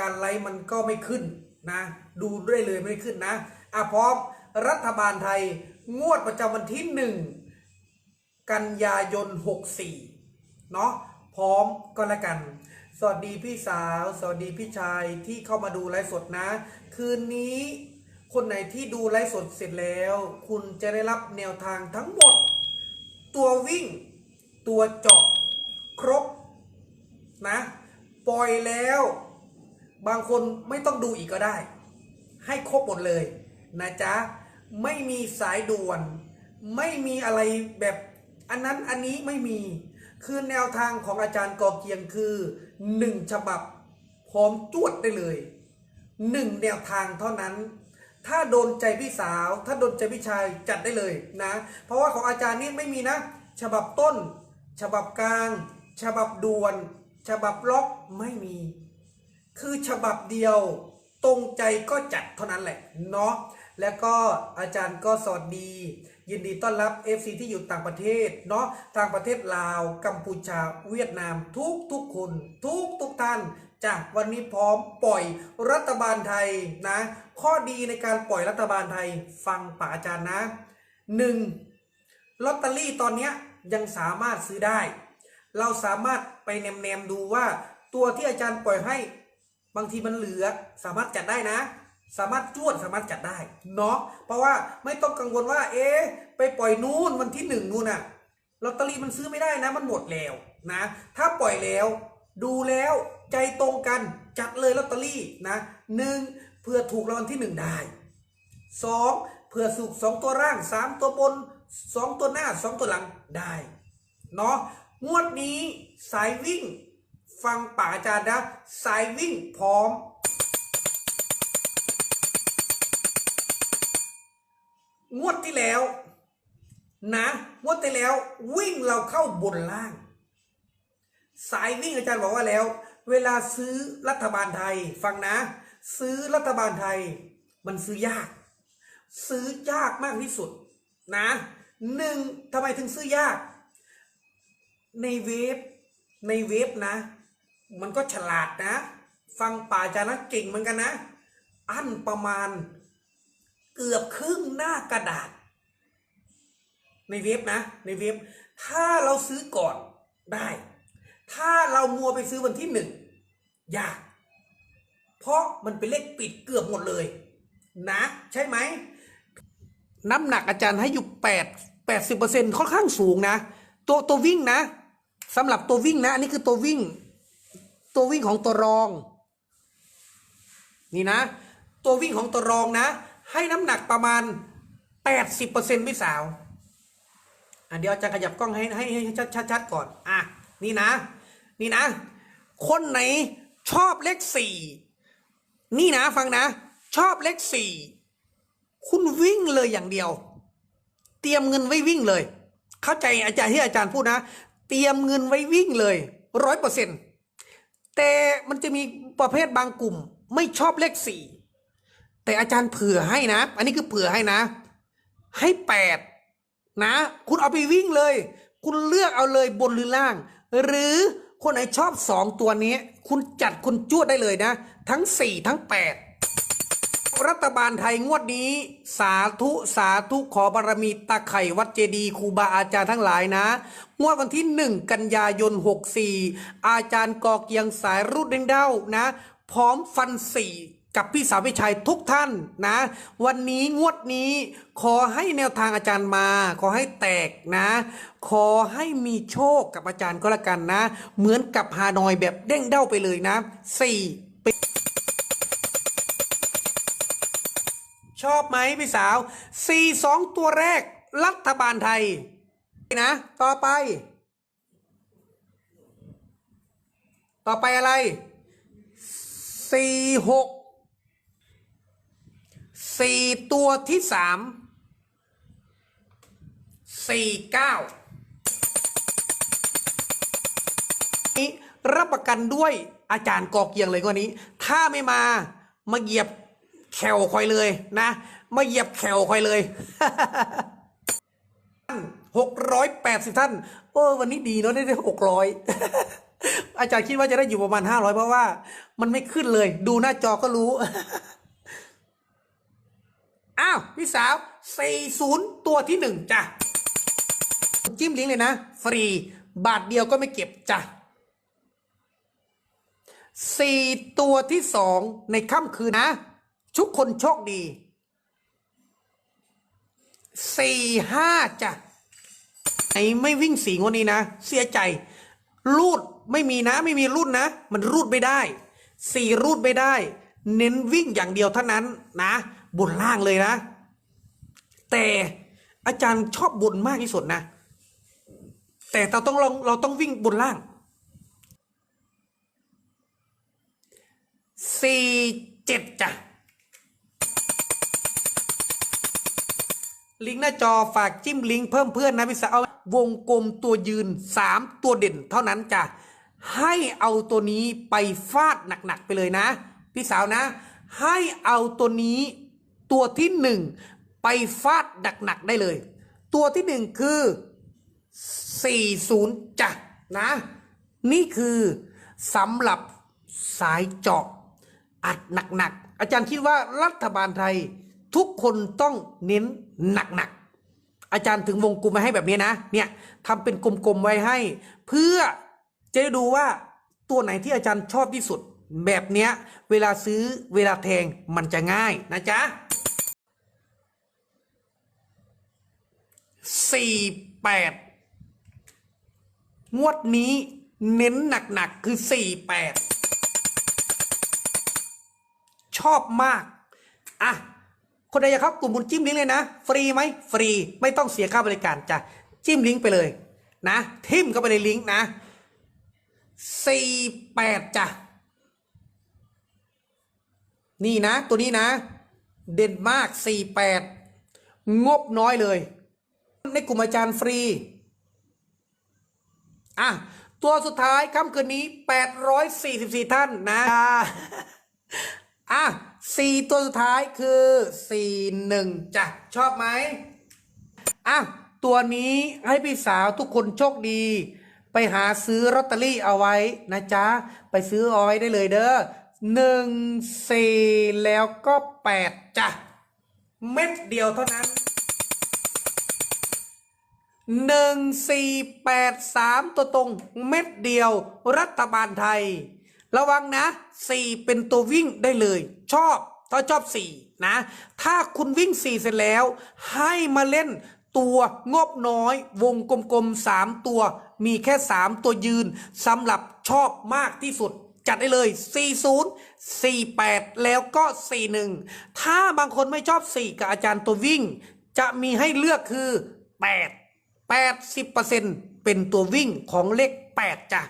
การไลฟ์มันก็ไม่ขึ้นนะ ดูด้วยเลยไม่ขึ้นนะอะพร้อมรัฐบาลไทยงวดประจำวันที่หนึ่งกันยายน 64 เนาะพร้อมก็แล้วกัน สวัสดีพี่สาว สวัสดีพี่ชายที่เข้ามาดูไลฟ์สดนะ คืนนี้คนไหนที่ดูไลฟ์สดเสร็จแล้ว คุณจะได้รับแนวทางทั้งหมด ตัววิ่ง ตัวเจาะครบนะ ปล่อยแล้ว บางคนไม่ต้องดูอีกก็ได้ ให้ครบหมดเลยนะจ๊ะ ไม่มีสายด่วน ไม่มีอะไรแบบอันนั้นอันนี้ไม่มี คือแนวทางของอาจารย์กอเกียงคือหนึ่งฉบับพร้อมจวดได้เลยหนึ่งแนวทางเท่านั้น ถ้าโดนใจพี่สาว ถ้าโดนใจพี่ชายจัดได้เลยนะ เพราะว่าของอาจารย์นี่ไม่มีนะ ฉบับต้น ฉบับกลาง ฉบับด่วน ฉบับล็อกไม่มี คือฉบับเดียวตรงใจก็จัดเท่านั้นแหละเนาะแล้วก็อาจารย์ก็สวัสดี ยินดีต้อนรับ FC ที่อยู่ต่างประเทศเนาะต่างประเทศลาว กัมพูชาเวียดนามทุกทุกคน ทุกทุกท่านจากวันนี้พร้อมปล่อยรัฐบาลไทยนะ ข้อดีในการปล่อยรัฐบาลไทยฟังป่าอาจารย์นะหนึ่งลอตเตอรี่ตอนนี้ยยังสามารถซื้อได้ เราสามารถไปแนมๆดูว่าตัวที่อาจารย์ปล่อยให้ บางทีมันเหลือสามารถจัดได้นะ สามารถจวดสามารถจัดได้เนาะเพราะว่าไม่ต้องกังวลว่า เอ๊ะไปปล่อยนู้นวันที่หนึ่งนู่นน่ะลอตเตอรี่มันซื้อไม่ได้นะมันหมดแล้วนะ ถ้าปล่อยแล้ว ดูแล้วใจตรงกันจัดเลยลอตเตอรี่นะหนึ่งเพื่อถูกรางวัลที่หนึ่งได้สองเผื่อสุกสองตัวร่างสามตัวบนสองตัวหน้าสองตัวหลังได้เนาะงวดนี้สายวิ่ง ฟังป่าอาจารย์นะสายวิ่งพร้อม งวดที่แล้ว นะงวดที่แล้ว วิ่งเราเข้าบนล่าง สายวิ่งอาจารย์บอกว่าแล้ว เวลาซื้อรัฐบาลไทย ฟังนะ ซื้อรัฐบาลไทย มันซื้อยาก ซื้อยากมากที่สุด นะหนึ่งทำไมถึงซื้อยาก ในเว็บในเว็บนะ มันก็ฉลาดนะ ฟังป่าจานะเก่งเหมือนกันนะ อันประมาณเกือบครึ่งหน้ากระดาษ ในเว็บนะ ในเว็บ ถ้าเราซื้อก่อนได้ ถ้าเรามัวไปซื้อวันที่หนึ่งยาก เพราะมันเป็นเลขปิดเกือบหมดเลย นะ ใช่ไหมน้ำหนักอาจารย์ให้อยู่แปดแปดสิบเปอร์เซ็นค่อนข้างสูงนะ ตัวตัววิ่งนะสำหรับตัววิ่งนะ อันนี้คือตัววิ่ง ตัววิ่งของตัวรอง นี่นะ ตัววิ่งของตัวรองนะ ให้น้ำหนักประมาณแปดสิบเปอร์เซ็นต์พี่สาวอะเดี๋ยวอาจารย์ขยับกล้องให้ให้ให้ชัดชัดชัดก่อน อะ นี่นะ นี่นะ คนไหนชอบเลขสี่นี่นะฟังนะ ชอบเลขสี่คุณวิ่งเลยอย่างเดียว เตรียมเงินไว้วิ่งเลย เข้าใจอาจารย์ที่อาจารย์พูดนะ เตรียมเงินไว้วิ่งเลยร้อยเปอร์เซ็นต์ แต่มันจะมีประเภทบางกลุ่ม ไม่ชอบเลขสี่แต่อาจารย์เผื่อให้นะ อันนี้คือเผื่อให้นะ ให้แปดนะ คุณเอาไปวิ่งเลย คุณเลือกเอาเลยบนหรือล่าง หรือคนไหนชอบสองตัวนี้ คุณจัดคุณจวดได้เลยนะ ทั้งสี่ทั้งแปด รัฐบาลไทยงวดนี้ สาธุสาธุขอบารมีตาไข่วัดเจดีย์ครูบาอาจารย์ทั้งหลายนะ งวดวันที่หนึ่งกันยายน 64 อาจารย์กอเกียงสายรุ่นเด้งเด้านะ พร้อมฟันสี่กับพี่สาวพิชัยทุกท่านนะ วันนี้งวดนี้ขอให้แนวทางอาจารย์มา ขอให้แตกนะ ขอให้มีโชคกับอาจารย์ก็แล้วกันนะ เหมือนกับฮานอยแบบเด้งเด้าไปเลยนะสี่ ชอบไหมพี่สาว 4 2 ตัวแรกรัฐบาลไทยนะ ต่อไป ต่อไปอะไร 4 6 4 ตัวที่สามสี่เก้านี้รับประกันด้วยอาจารย์กอกเกียงเลยกว่านี้ ถ้าไม่มามาเหยียบ แขวคอยเลยนะมาเหยียบแขวคอยเลยหกร้อยแปดสิบท่านโอ้วันนี้ดีเนาะได้ได้หกร้อยอาจารย์คิดว่าจะได้อยู่ประมาณห้าร้อยเพราะว่า มันไม่ขึ้นเลย ดูหน้าจอก็รู้อ้าวพี่สาวสี่ศูนย์ตัวที่หนึ่งจ้ะจิ้มลิงก์เลยนะ ฟรีบาทเดียวก็ไม่เก็บจ้ะสี่ตัวที่สองในค่ำคืนนะ ทุกคนโชคดีสี่ห้าจ้ะไอ้ไม่วิ่งสีงวดนี้นะ เสียใจ รูดไม่มีนะ ไม่มีรูดนะ มันรูดไม่ได้สี่รูดไม่ได้ เน้นวิ่งอย่างเดียวเท่านั้นนะ บนล่างเลยนะ แต่อาจารย์ชอบบนมากที่สุดนะ แต่เราต้องลองเราต้องวิ่งบนล่างสี่เจ็ดจ้ะ ลิงก์หน้าจอฝากจิ้มลิงก์เพิ่มเพื่อนนะพี่สาวเอาวงกลมตัวยืน 3 ตัวเด่นเท่านั้นจ้ะให้เอาตัวนี้ไปฟาดหนักๆไปเลยนะ พี่สาวนะ ให้เอาตัวนี้ตัวที่หนึ่งไปฟาดหนักๆได้เลย ตัวที่หนึ่งคือ 40จ้ะนะ นี่คือสำหรับสายเจาะอัดหนักๆอาจารย์คิดว่ารัฐบาลไทย ทุกคนต้องเน้นหนักๆ อาจารย์ถึงวงกลมมาให้แบบนี้นะ เนี่ยทำเป็นกลมๆไว้ให้ เพื่อจะได้ดูว่าตัวไหนที่อาจารย์ชอบที่สุด แบบเนี้ย เวลาซื้อเวลาแทงมันจะง่ายนะจ๊ะสี่แปดงวดนี้เน้นหนักๆ คือสี่แปดชอบมาก อะ คนใดอยากเข้ากลุ่มบุญจิ้มลิงก์เลยนะ ฟรีไหมฟรีไม่ต้องเสียค่าบริการจ้ะจิ้มลิงก์ไปเลยนะ ทิมเข้าไปในลิงก์นะสี่แปดจ้ะนี่นะ ตัวนี้นะ เด่นมากสี่แปดงบน้อยเลย ในกลุ่มอาจารย์ฟรีอะตัวสุดท้ายค่ำคืนนี้ 844 ท่านนะอะ สี่ตัวสุดท้ายคือสี่หนึ่งจ้ะชอบไหมอะตัวนี้ให้พี่สาวทุกคนโชคดี ไปหาซื้อลอตเตอรี่เอาไว้นะจ๊ะ ไปซื้อเอาไว้ได้เลยเด้อหนึ่งสี่แล้วก็แปดจ้ะ เม็ดเดียวเท่านั้นหนึ่งสี่แปดสามตัวตรง เม็ดเดียวรัฐบาลไทย ระวังนะสี่เป็นตัววิ่งได้เลย ชอบถ้าชอบสี่นะ ถ้าคุณวิ่งสี่เสร็จแล้ว ให้มาเล่นตัวงบน้อยวงกลมๆสามตัว มีแค่สามตัวยืนสำหรับชอบมากที่สุด จัดได้เลย 40 48 แล้วก็ 41 ถ้าบางคนไม่ชอบ 4 กับอาจารย์ตัววิ่ง จะมีให้เลือกคือ 8 80%เป็นตัววิ่งของเลข 8จ้ะ